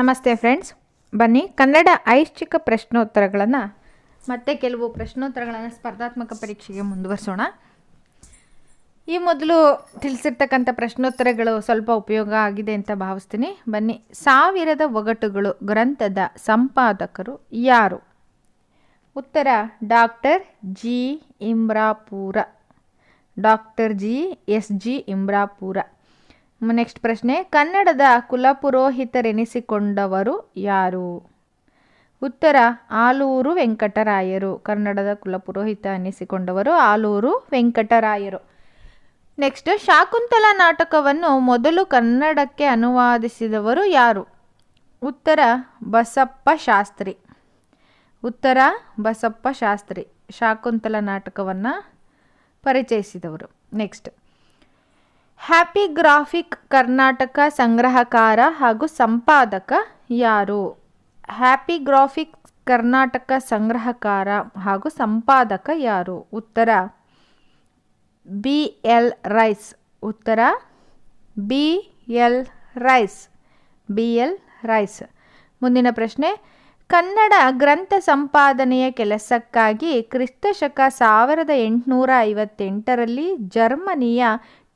ನಮಸ್ತೆ ಫ್ರೆಂಡ್ಸ್. ಬನ್ನಿ, ಕನ್ನಡ ಐಚ್ಛಿಕ ಪ್ರಶ್ನೋತ್ತರಗಳನ್ನು ಮತ್ತೆ ಕೆಲವು ಪ್ರಶ್ನೋತ್ತರಗಳನ್ನು ಸ್ಪರ್ಧಾತ್ಮಕ ಪರೀಕ್ಷೆಗೆ ಮುಂದುವರಿಸೋಣ. ಈ ಮೊದಲು ತಿಳಿಸಿರ್ತಕ್ಕಂಥ ಪ್ರಶ್ನೋತ್ತರಗಳು ಸ್ವಲ್ಪ ಉಪಯೋಗ ಆಗಿದೆ ಅಂತ ಭಾವಿಸ್ತೀನಿ. ಬನ್ನಿ, ಸಾವಿರದ ಒಗಟುಗಳು ಗ್ರಂಥದ ಸಂಪಾದಕರು ಯಾರು? ಉತ್ತರ, doctor G. Imrapur doctor G. S. G. Imrapur next ಪ್ರಶ್ನೆ. ಕನ್ನಡದ ಕುಲಪುರೋಹಿತರೆನಿಸಿಕೊಂಡವರು ಯಾರು? ಉತ್ತರ, ಆಲೂರು ವೆಂಕಟರಾಯರು. ಕನ್ನಡದ ಕುಲಪುರೋಹಿತ ಅನ್ನಿಸಿಕೊಂಡವರು ಆಲೂರು ವೆಂಕಟರಾಯರು. ನೆಕ್ಸ್ಟ್ ಶಾಕುಂತಲ ನಾಟಕವನ್ನು ಮೊದಲು ಕನ್ನಡಕ್ಕೆ ಅನುವಾದಿಸಿದವರು ಯಾರು? ಉತ್ತರ, ಬಸಪ್ಪ ಶಾಸ್ತ್ರಿ. ಉತ್ತರ, ಬಸಪ್ಪ ಶಾಸ್ತ್ರಿ. ಶಾಕುಂತಲ ನಾಟಕವನ್ನು ಪರಿಚಯಿಸಿದವರು. ನೆಕ್ಸ್ಟ್ ಹ್ಯಾಪಿ ಗ್ರಾಫಿಕ್ ಕರ್ನಾಟಕ ಸಂಗ್ರಹಕಾರ ಹಾಗೂ ಸಂಪಾದಕ ಯಾರು? ಹ್ಯಾಪಿ ಗ್ರಾಫಿಕ್ ಕರ್ನಾಟಕ ಸಂಗ್ರಹಕಾರ ಹಾಗೂ ಸಂಪಾದಕ ಯಾರು? ಉತ್ತರ. ಬಿ. ಎಲ್. ರೈಸ್. ಉತ್ತರ. B. L. Rice. B. L. Rice. ಮುಂದಿನ ಪ್ರಶ್ನೆ. ಕನ್ನಡ ಗ್ರಂಥ ಸಂಪಾದನೆಯ ಕೆಲಸಕ್ಕಾಗಿ ಕ್ರಿಸ್ತಶಕ ಸಾವಿರದ ಎಂಟುನೂರ ಐವತ್ತೆಂಟರಲ್ಲಿ ಜರ್ಮನಿಯ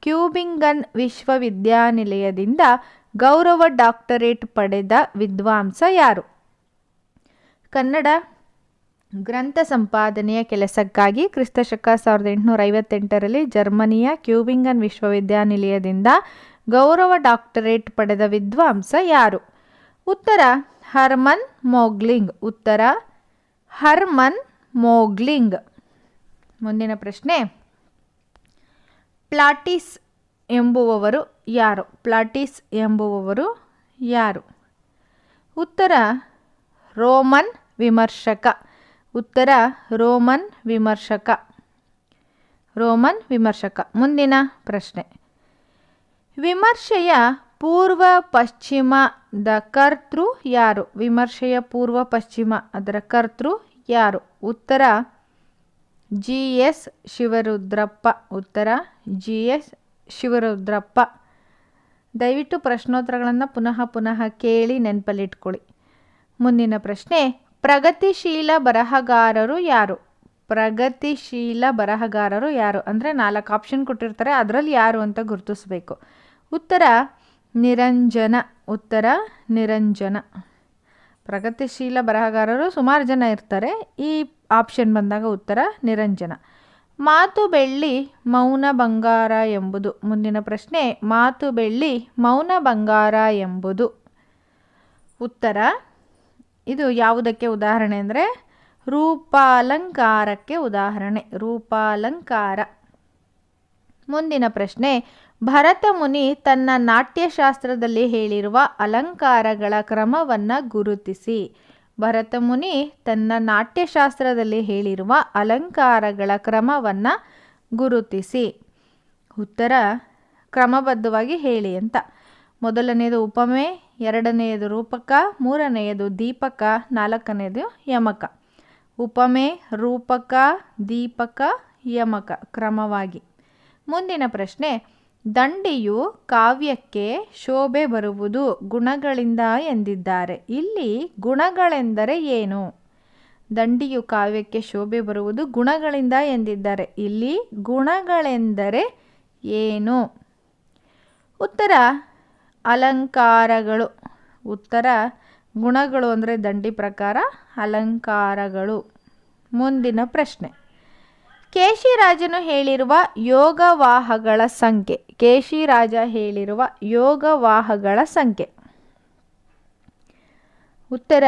ಕ್ಯೂಬಿಂಗನ್ ವಿಶ್ವವಿದ್ಯಾನಿಲಯದಿಂದ ಗೌರವ ಡಾಕ್ಟರೇಟ್ ಪಡೆದ ವಿದ್ವಾಂಸ ಯಾರು? ಕನ್ನಡ ಗ್ರಂಥ ಸಂಪಾದನೆಯ ಕೆಲಸಕ್ಕಾಗಿ ಕ್ರಿಸ್ತಶಕ ಸಾವಿರದ ಎಂಟುನೂರ ಐವತ್ತೆಂಟರಲ್ಲಿ ಜರ್ಮನಿಯ ಕ್ಯೂಬಿಂಗನ್ ವಿಶ್ವವಿದ್ಯಾನಿಲಯದಿಂದ ಗೌರವ ಡಾಕ್ಟರೇಟ್ ಪಡೆದ ವಿದ್ವಾಂಸ ಯಾರು? ಉತ್ತರ, ಹರ್ಮನ್ ಮೋಗ್ಲಿಂಗ್. ಉತ್ತರ, ಹರ್ಮನ್ ಮೋಗ್ಲಿಂಗ್. ಮುಂದಿನ ಪ್ರಶ್ನೆ. ಪ್ಲಾಟಿಸ್ ಎಂಬುವವರು ಯಾರು? ಪ್ಲಾಟಿಸ್ ಎಂಬುವವರು ಯಾರು? ಉತ್ತರ, ರೋಮನ್ ವಿಮರ್ಶಕ. ಉತ್ತರ, ರೋಮನ್ ವಿಮರ್ಶಕ. ರೋಮನ್ ವಿಮರ್ಶಕ. ಮುಂದಿನ ಪ್ರಶ್ನೆ. ವಿಮರ್ಶೆಯ ಪೂರ್ವ ಪಶ್ಚಿಮದ ಕರ್ತೃ ಯಾರು? ವಿಮರ್ಶೆಯ ಪೂರ್ವ ಪಶ್ಚಿಮ ಅದರ ಕರ್ತೃ ಯಾರು? ಉತ್ತರ ಜಿ ಎಸ್ ಶಿವರುದ್ರಪ್ಪ ಉತ್ತರ ಜಿ ಎಸ್ ಶಿವರುದ್ರಪ್ಪ. ದಯವಿಟ್ಟು ಪ್ರಶ್ನೋತ್ತರಗಳನ್ನು ಪುನಃ ಪುನಃ ಕೇಳಿ ನೆನಪಲ್ಲಿಟ್ಕೊಳ್ಳಿ. ಮುಂದಿನ ಪ್ರಶ್ನೆ, ಪ್ರಗತಿಶೀಲ ಬರಹಗಾರರು ಯಾರು? ಪ್ರಗತಿಶೀಲ ಬರಹಗಾರರು ಯಾರು? ಅಂದರೆ ನಾಲ್ಕು ಆಪ್ಷನ್ ಕೊಟ್ಟಿರ್ತಾರೆ, ಅದರಲ್ಲಿ ಯಾರು ಅಂತ ಗುರುತಿಸಬೇಕು. ಉತ್ತರ, ನಿರಂಜನ. ಉತ್ತರ, ನಿರಂಜನ. ಪ್ರಗತಿಶೀಲ ಬರಹಗಾರರು ಸುಮಾರು ಜನ ಇರ್ತಾರೆ. ಈ ಆಪ್ಷನ್ ಬಂದಾಗ ಉತ್ತರ ನಿರಂಜನ. ಮಾತು ಬೆಳ್ಳಿ ಮೌನ ಬಂಗಾರ ಎಂಬುದು. ಮುಂದಿನ ಪ್ರಶ್ನೆ, ಮಾತು ಬೆಳ್ಳಿ ಮೌನ ಬಂಗಾರ ಎಂಬುದು. ಉತ್ತರ, ಇದು ಯಾವುದಕ್ಕೆ ಉದಾಹರಣೆ ಅಂದರೆ, ರೂಪಾಲಂಕಾರಕ್ಕೆ ಉದಾಹರಣೆ. ರೂಪಾಲಂಕಾರ. ಮುಂದಿನ ಪ್ರಶ್ನೆ ಭರತ ಮುನಿ ತನ್ನ ನಾಟ್ಯಶಾಸ್ತ್ರದಲ್ಲಿ ಹೇಳಿರುವ ಅಲಂಕಾರಗಳ ಕ್ರಮವನ್ನು ಗುರುತಿಸಿ. ಭರತ ಮುನಿ ತನ್ನ ನಾಟ್ಯಶಾಸ್ತ್ರದಲ್ಲಿ ಹೇಳಿರುವ ಅಲಂಕಾರಗಳ ಕ್ರಮವನ್ನು ಗುರುತಿಸಿ. ಉತ್ತರ, ಕ್ರಮಬದ್ಧವಾಗಿ ಹೇಳಿ ಅಂತ. ಮೊದಲನೆಯದು ಉಪಮೆ ಎರಡನೆಯದು ರೂಪಕ, ಮೂರನೆಯದು ದೀಪಕ ನಾಲ್ಕನೆಯದು ಯಮಕ. ಉಪಮೆ, ರೂಪಕ, ದೀಪಕ, ಯಮಕ ಕ್ರಮವಾಗಿ. ಮುಂದಿನ ಪ್ರಶ್ನೆ ದಂಡಿಯು ಕಾವ್ಯಕ್ಕೆ ಶೋಭೆ ಬರುವುದು ಗುಣಗಳಿಂದ ಎಂದಿದ್ದಾರೆ. ಇಲ್ಲಿ ಗುಣಗಳೆಂದರೆ ಏನು? ದಂಡಿಯು ಕಾವ್ಯಕ್ಕೆ ಶೋಭೆ ಬರುವುದು ಗುಣಗಳಿಂದ ಎಂದಿದ್ದಾರೆ. ಇಲ್ಲಿ ಗುಣಗಳೆಂದರೆ ಏನು? ಉತ್ತರ, ಅಲಂಕಾರಗಳು. ಉತ್ತರ, ಗುಣಗಳು ಅಂದರೆ ದಂಡಿ ಪ್ರಕಾರ ಅಲಂಕಾರಗಳು. ಮುಂದಿನ ಪ್ರಶ್ನೆ. ಕೇಶಿರಾಜನು ಹೇಳಿರುವ ಯೋಗವಾಹಗಳ ಸಂಖ್ಯೆ. ಕೇಶಿರಾಜ ಹೇಳಿರುವ ಯೋಗವಾಹಗಳ ಸಂಖ್ಯೆ. ಉತ್ತರ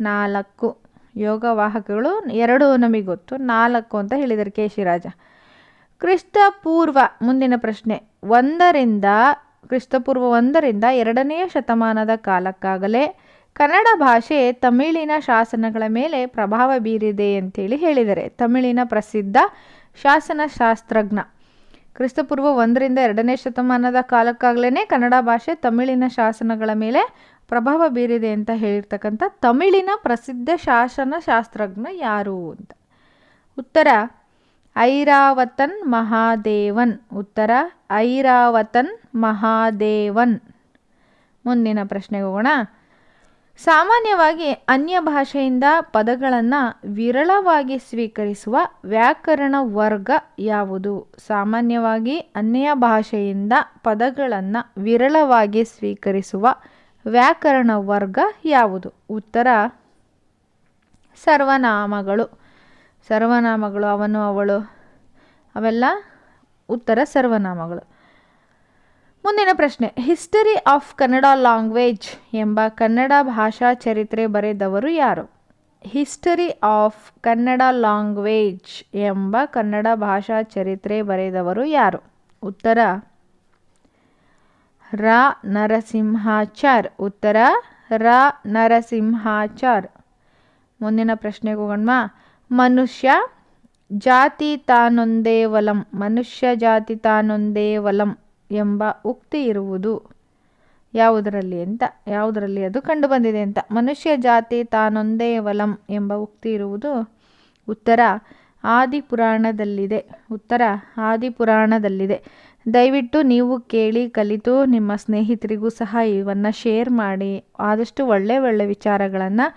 ನಾಲ್ಕು. ಯೋಗವಾಹಕಗಳು ಎರಡು ನಮಗೆ ಗೊತ್ತು. ನಾಲ್ಕು ಅಂತ ಹೇಳಿದರು ಕೇಶಿರಾಜ. ಕ್ರಿಸ್ತ ಪೂರ್ವ ಮುಂದಿನ ಪ್ರಶ್ನೆ. ಒಂದರಿಂದ, ಕ್ರಿಸ್ತಪೂರ್ವ ಒಂದರಿಂದ ಎರಡನೆಯ ಶತಮಾನದ ಕಾಲಕ್ಕಾಗಲೇ ಕನ್ನಡ ಭಾಷೆ ತಮಿಳಿನ ಶಾಸನಗಳ ಮೇಲೆ ಪ್ರಭಾವ ಬೀರಿದೆ ಅಂತೇಳಿ ಹೇಳಿದ್ದಾರೆ ತಮಿಳಿನ ಪ್ರಸಿದ್ಧ ಶಾಸನಶಾಸ್ತ್ರಜ್ಞ ಕ್ರಿಸ್ತಪೂರ್ವ ಒಂದರಿಂದ ಎರಡನೇ ಶತಮಾನದ ಕಾಲಕ್ಕಾಗಲೇ ಕನ್ನಡ ಭಾಷೆ ತಮಿಳಿನ ಶಾಸನಗಳ ಮೇಲೆ ಪ್ರಭಾವ ಬೀರಿದೆ ಅಂತ ಹೇಳಿರ್ತಕ್ಕಂಥ ತಮಿಳಿನ ಪ್ರಸಿದ್ಧ ಶಾಸನಶಾಸ್ತ್ರಜ್ಞ ಯಾರು ಅಂತ? ಉತ್ತರ, ಐರಾವತನ್ ಮಹಾದೇವನ್. ಉತ್ತರ, ಐರಾವತನ್ ಮಹಾದೇವನ್. ಮುಂದಿನ ಪ್ರಶ್ನೆಗೆ ಹೋಗೋಣ ಸಾಮಾನ್ಯವಾಗಿ ಅನ್ಯ ಭಾಷೆಯಿಂದ ಪದಗಳನ್ನು ವಿರಳವಾಗಿ ಸ್ವೀಕರಿಸುವ ವ್ಯಾಕರಣ ವರ್ಗ ಯಾವುದು? ಸಾಮಾನ್ಯವಾಗಿ ಅನ್ಯ ಭಾಷೆಯಿಂದ ಪದಗಳನ್ನು ವಿರಳವಾಗಿ ಸ್ವೀಕರಿಸುವ ವ್ಯಾಕರಣ ವರ್ಗ ಯಾವುದು? ಉತ್ತರ, ಸರ್ವನಾಮಗಳು. ಸರ್ವನಾಮಗಳು, ಅವನು, ಅವಳು. ಅವೆಲ್ಲ ಉತ್ತರ, ಸರ್ವನಾಮಗಳು. ಮುಂದಿನ ಪ್ರಶ್ನೆ. ಹಿಸ್ಟರಿ ಆಫ್ ಕನ್ನಡ ಲ್ಯಾಂಗ್ವೇಜ್ ಎಂಬ ಕನ್ನಡ ಭಾಷಾ ಚರಿತ್ರೆ ಬರೆದವರು ಯಾರು? ಹಿಸ್ಟರಿ ಆಫ್ ಕನ್ನಡ ಲ್ಯಾಂಗ್ವೇಜ್ ಎಂಬ ಕನ್ನಡ ಭಾಷಾ ಚರಿತ್ರೆ ಬರೆದವರು ಯಾರು? ಉತ್ತರ, ರಾ ನರಸಿಂಹಾಚಾರ್. ಉತ್ತರ, ರಾ ನರಸಿಂಹಾಚಾರ್. ಮುಂದಿನ ಪ್ರಶ್ನೆಗೆ ಹೋಗೋಣ ಮನುಷ್ಯ ಜಾತಿ ತಾನೊಂದೇ ವಲಂ. ಮನುಷ್ಯ ಜಾತಿ ತಾನೊಂದೇ ವಲಂ. ಎಂಬ ಉಕ್ತಿ ಇರುವುದು ಯಾವುದರಲ್ಲಿ ಅಂತ, ಯಾವುದರಲ್ಲಿ ಅದು ಕಂಡುಬಂದಿದೆ ಅಂತ. ಮನುಷ್ಯ ಜಾತಿ ತಾನೊಂದೇ ವಲಂ ಎಂಬ ಉಕ್ತಿ ಇರುವುದು ಉತ್ತರ ಆದಿಪುರಾಣದಲ್ಲಿದೆ. ಉತ್ತರ ಆದಿಪುರಾಣದಲ್ಲಿದೆ. ದಯವಿಟ್ಟು ನೀವು ಕೇಳಿ ಕಲಿತು ನಿಮ್ಮ ಸ್ನೇಹಿತರಿಗೂ ಸಹ ಇವನ್ನು ಶೇರ್ ಮಾಡಿ, ಆದಷ್ಟು ಒಳ್ಳೆ ಒಳ್ಳೆ ವಿಚಾರಗಳನ್ನು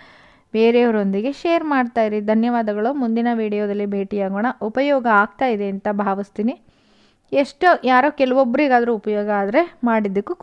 ಬೇರೆಯವರೊಂದಿಗೆ ಶೇರ್ ಮಾಡ್ತಾ ಇರಿ. ಧನ್ಯವಾದಗಳು. ಮುಂದಿನ ವಿಡಿಯೋದಲ್ಲಿ ಭೇಟಿಯಾಗೋಣ. ಉಪಯೋಗ ಆಗ್ತಾ ಇದೆ ಅಂತ ಭಾವಿಸ್ತೀನಿ. ಎಷ್ಟೋ ಯಾರೋ ಕೆಲವೊಬ್ಬರಿಗಾದರೂ ಉಪಯೋಗ ಆದರೆ ಮಾಡಿದ್ದಕ್ಕೂ ಖುಷಿ.